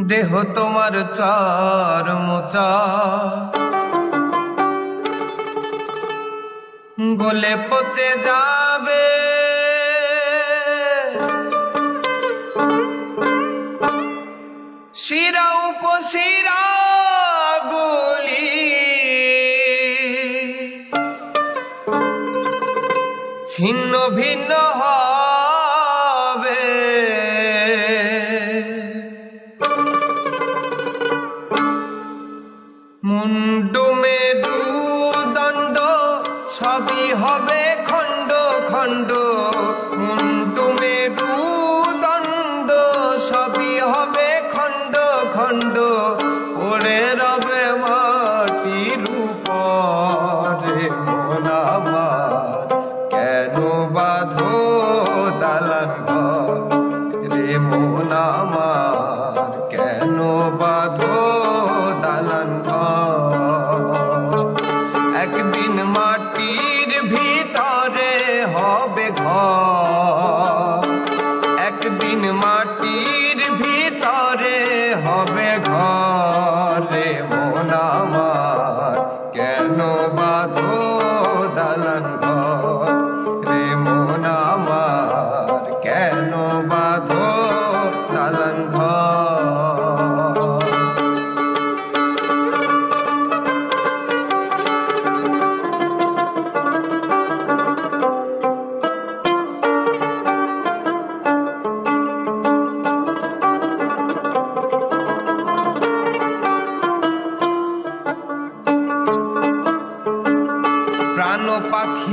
দেহ তোমার চার মোচা। গলে পচে যাবে। শিরা উপশিরা গুলি। ছিন্ন ভিন্ন সবই হবে খণ্ড খণ্ড একদিন মাটির ভিতরে হবে ঘর। একদিন মাটির ভিতরে হবে ঘরে।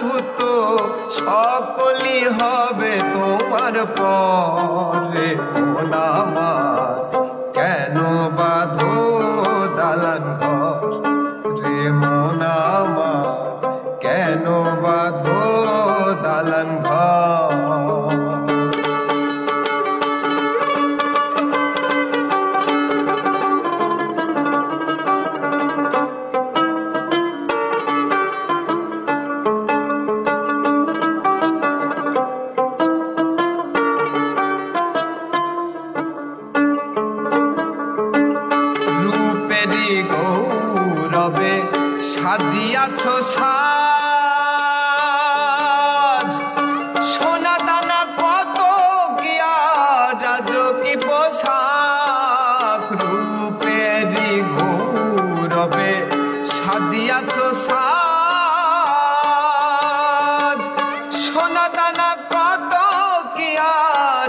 সুত সকলি হবে তোমার পরে। মন সাজিয়াছ সাজ। সোনা দানা কত গিয়া রাজকি পোশাক? রূপেরই গৌরবে সাজিয়াছ সাজ। সোনা দানা কত গিয়া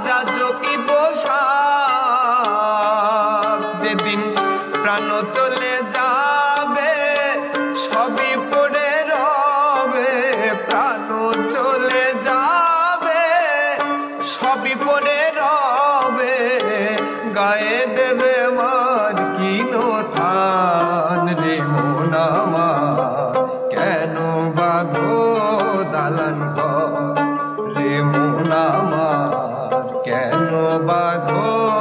রাজকি পোশাক? যেদিন প্রাণ চলে যাবে, সবই পড়ে রবে। গায়ে দেবে মার কিনো থান রে মন আমার। কেন বাঁধো দালান রে মন আমার? কেন বাঁধো